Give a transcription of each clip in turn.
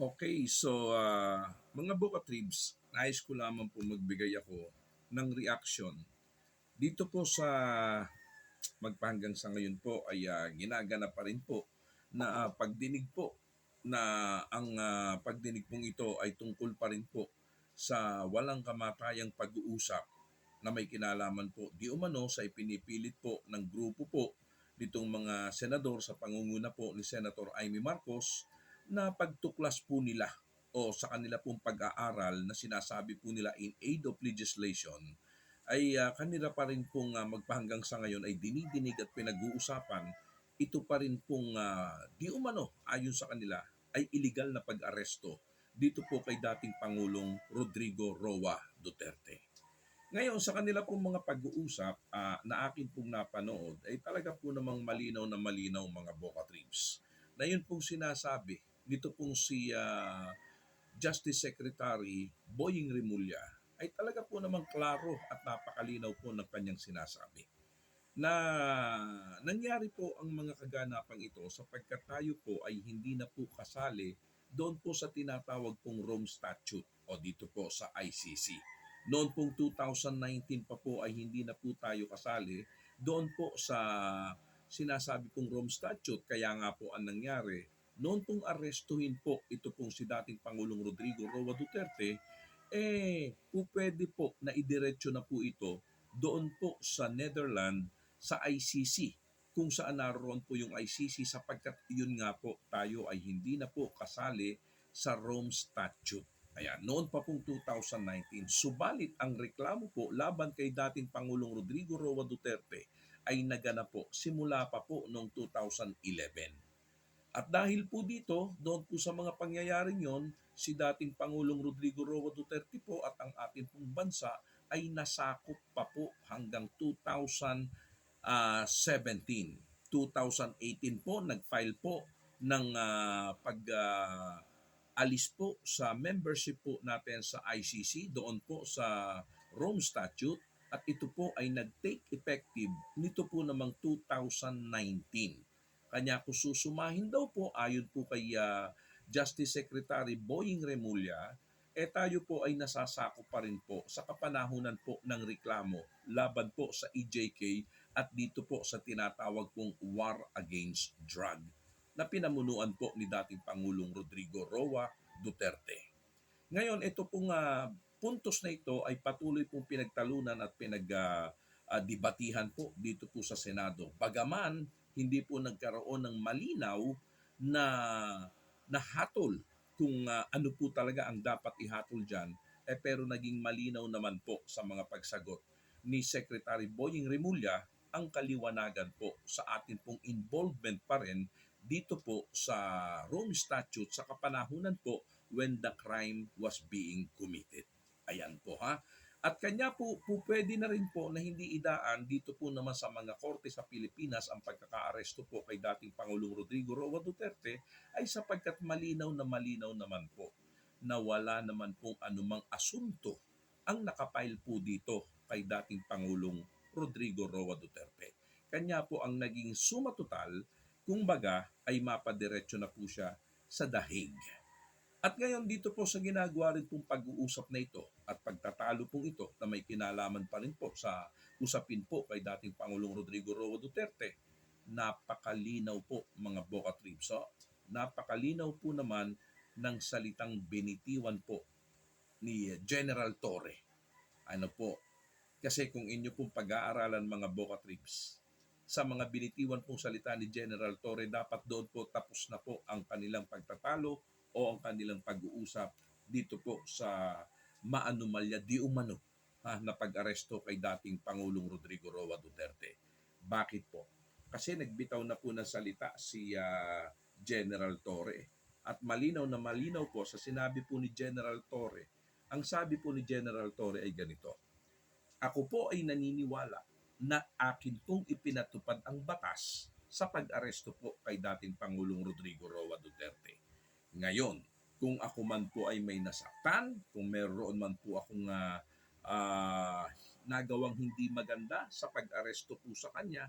Okay, so ah, mga Boka Tribs, nais ko lamang po magbigay ako ng reaction. Dito po sa magpahanggang sa ngayon po ay ah, ginagana pa rin po na ah, pagdinig po na ang ah, pagdinig pong ito ay tungkol pa rin po sa walang kamatayang pag-uusap na may kinalaman po di umano sa ipinipilit po ng grupo po nitong mga senador sa pangunguna po ni Senator Amy Marcos na pagtuklas po nila o sa kanila pong pag-aaral na sinasabi po nila in aid of legislation ay ah, kanila pa rin pong ah, magpahanggang sa ngayon ay dinidinig at pinag-uusapan ito pa rin pong ah, di umano ayon sa kanila ay illegal na pag-aresto dito po kay dating Pangulong Rodrigo Roa Duterte. Ngayon, sa kanila pong mga pag-uusap ah, na akin pong napanood, ay talaga po namang malinaw na malinaw mga Boca Tribes. Na yun pong sinasabi, nito pong si ah, Justice Secretary Boying Rimulya, ay talaga po namang klaro at napakalinaw po ng kanyang sinasabi. Na nangyari po ang mga kaganapang ito sapagkat tayo po ay hindi na po kasali doon po sa tinatawag pong Rome Statute o dito po sa ICC. Noon pong 2019 pa po ay hindi na po tayo kasali doon po sa sinasabi pong Rome Statute. Kaya nga po ang nangyari, noon pong arestuhin po ito pong si dating Pangulong Rodrigo Roa Duterte, eh po pwede po na idiretso na po ito doon po sa Netherlands sa ICC kung saan naroon po yung ICC sapagkat yun nga po tayo ay hindi na po kasali sa Rome Statute. Ayan, noon pa pong 2019. Subalit ang reklamo po laban kay dating Pangulong Rodrigo Roa Duterte ay naganap po simula pa po noong 2011. At dahil po dito, doon po sa mga pangyayaring yon, si dating Pangulong Rodrigo Roa Duterte po at ang ating pong bansa ay nasakop pa po hanggang 2017. 2018 po, nag-file po ng ah, pag ah, alis po sa membership po natin sa ICC, doon po sa Rome Statute, at ito po ay nag-take effective nito po namang 2019. Kanya kung susumahin daw po, ayon po kay ah, Justice Secretary Boying Remulla, eh tayo po ay nasasako pa rin po sa kapanahunan po ng reklamo laban po sa EJK at dito po sa tinatawag pong War Against Drug na pinamunuan po ni dating Pangulong Rodrigo Roa Duterte. Ngayon, ito pong ah, puntos na ito ay patuloy pong pinagtalunan at pinag-debatihan po dito po sa Senado. Bagaman, hindi po nagkaroon ng malinaw na nahatol kung ah, ano po talaga ang dapat ihatol dyan, eh pero naging malinaw naman po sa mga pagsagot ni Secretary Boying Remulla ang kaliwanagan po sa atin pong involvement pa rin dito po sa Rome Statute sa kapanahunan po when the crime was being committed. Ayan po ha. At kanya po, po pwede na rin po na hindi idaan dito po naman sa mga korte sa Pilipinas ang pagkakaaresto po kay dating Pangulong Rodrigo Roa Duterte ay sapagkat malinaw na malinaw naman po na wala naman pong anumang asunto ang nakapile po dito kay dating Pangulong Rodrigo Roa Duterte. Kanya po ang naging suma total, kung baga ay mapadiretso na po siya sa dahig. At ngayon dito po sa ginagawa rin pong pag-uusap na ito at pagtatalo pong ito na may kinalaman pa rin po sa usapin po kay dating Pangulong Rodrigo Roa Duterte, napakalinaw po mga Boca Tribes. So, napakalinaw po naman ng salitang binitiwan po ni General Torre. Ano po? Kasi kung inyo pong pag-aaralan mga Boca Tribes, sa mga binitiwan pong salita ni General Torre, dapat doon po tapos na po ang kanilang pagtatalo o ang kanilang pag-uusap dito po sa maanumalya di umano ha, na pag-aresto kay dating Pangulong Rodrigo Roa Duterte. Bakit po? Kasi nagbitaw na po ng salita si ah, General Torre. At malinaw na malinaw po sa sinabi po ni General Torre, ang sabi po ni General Torre ay ganito, Ako po ay naniniwala na akin pong ipinatupad ang batas sa pag-aresto po kay dating Pangulong Rodrigo Roa Duterte. Ngayon, kung ako man po ay may nasaktan, kung meron man po akong ah, ah, nagawang hindi maganda sa pag-aresto po sa kanya,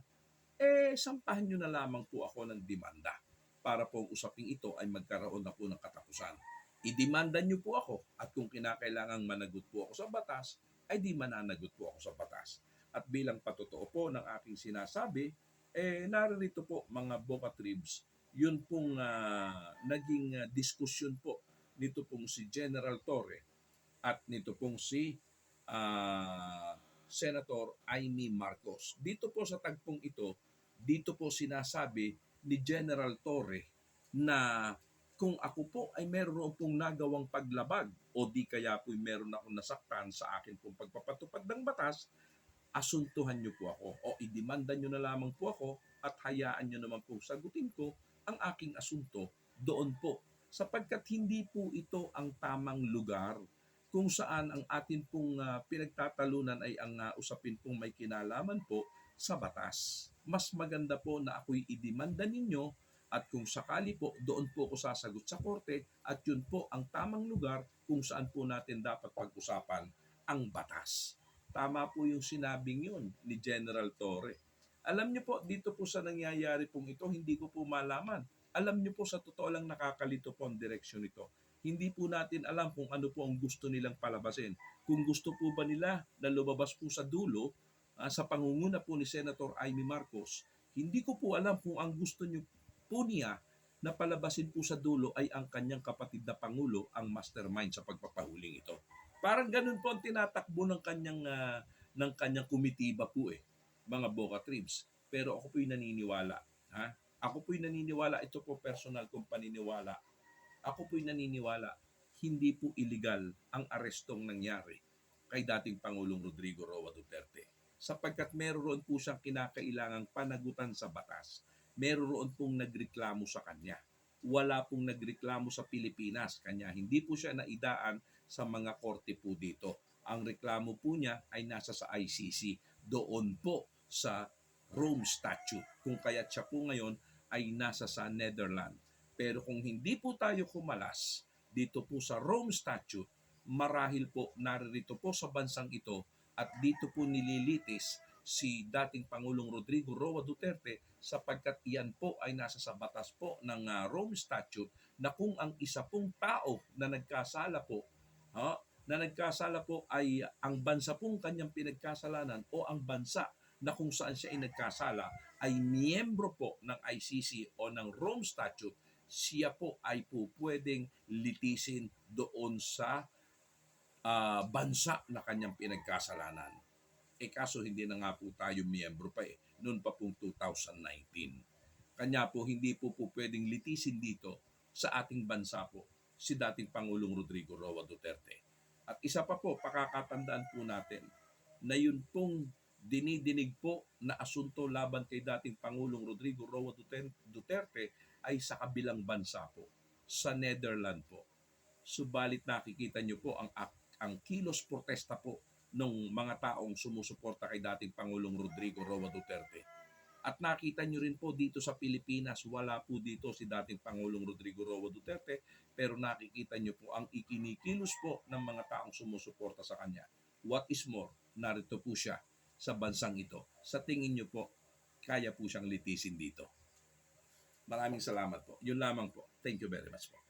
eh sampahan nyo na lamang po ako ng demanda para po ang usaping ito ay magkaroon na po ng katapusan. idemanda niyo po ako at kung kinakailangang managot po ako sa batas, ay di mananagot po ako sa batas. At bilang patotoo po ng aking sinasabi, eh naririto po mga Boca Tribs, yun pong ah, naging ah, diskusyon po nito pong si General Torre at nito pong si ah, Senator Amy Marcos. Dito po sa tagpong ito, dito po sinasabi ni General Torre na kung ako po ay meron pong nagawang paglabag o di kaya po meron akong nasaktan sa akin pong pagpapatupad ng batas, asuntuhan niyo po ako o idemanda niyo na lamang po ako at hayaan niyo naman po sagutin ko ang aking asunto doon po sapagkat hindi po ito ang tamang lugar kung saan ang atin pong ah, pinagtatalunan ay ang ah, usapin pong may kinalaman po sa batas. Mas maganda po na ako'y idemanda ninyo at kung sakali po, doon po ako sasagot sa korte at yun po ang tamang lugar kung saan po natin dapat pag-usapan ang batas. Tama po yung sinabing yun ni General Torre. Alam niyo po, dito po sa nangyayari pong ito, hindi ko po malaman. Alam niyo po, sa totoo lang nakakalito po ang direksyon nito. Hindi po natin alam kung ano po ang gusto nilang palabasin. Kung gusto po ba nila na lumabas po sa dulo, ah, sa pangunguna po ni Senator Amy Marcos, hindi ko po alam kung ang gusto niyo po niya na palabasin po sa dulo ay ang kanyang kapatid na Pangulo, ang mastermind sa pagpapahuling ito. Parang ganun po ang tinatakbo ng kanyang, ah, ng kanyang kumitiba po eh, mga Boca Tribs. Pero ako po'y naniniwala. Ha? Ako po'y naniniwala, ito po personal kong paniniwala. Ako po'y naniniwala, hindi po illegal ang arestong nangyari kay dating Pangulong Rodrigo Roa Duterte. Sapagkat meron po siyang kinakailangang panagutan sa batas meron pong nagreklamo sa kanya. Wala pong nagreklamo sa Pilipinas. Kanya hindi po siya naidaan sa mga korte po dito. Ang reklamo po niya ay nasa sa ICC. Doon po sa Rome Statute. Kung kaya't siya po ngayon ay nasa sa Netherlands. Pero kung hindi po tayo kumalas dito po sa Rome Statute, marahil po naririto po sa bansang ito at dito po nililitis si dating Pangulong Rodrigo Roa Duterte sapagkat iyan po ay nasa sa batas po ng ah, Rome Statute na kung ang isa pong tao na nagkasala po ha, na nagkasala po ay ang bansa pong kanyang pinagkasalanan o ang bansa na kung saan siya ay nagkasala ay miyembro po ng ICC o ng Rome Statute, siya po ay po pwedeng litisin doon sa ah, bansa na kanyang pinagkasalanan. Eh kaso hindi na nga po tayo miyembro pa eh. Noon pa pong 2019. Kanya po hindi po po pwedeng litisin dito sa ating bansa po si dating Pangulong Rodrigo Roa Duterte. At isa pa po, pakakatandaan po natin na yun pong dinidinig po na asunto laban kay dating Pangulong Rodrigo Roa Duterte, ay sa kabilang bansa po, sa Netherlands po. Subalit nakikita niyo po ang ang kilos protesta po ng mga taong sumusuporta kay dating Pangulong Rodrigo Roa Duterte. At nakita nyo rin po dito sa Pilipinas, wala po dito si dating Pangulong Rodrigo Roa Duterte, pero nakikita nyo po ang ikinikilos po ng mga taong sumusuporta sa kanya. What is more, narito po siya sa bansang ito. Sa tingin nyo po, kaya po siyang litisin dito. Maraming salamat po. Yun lamang po. Thank you very much po.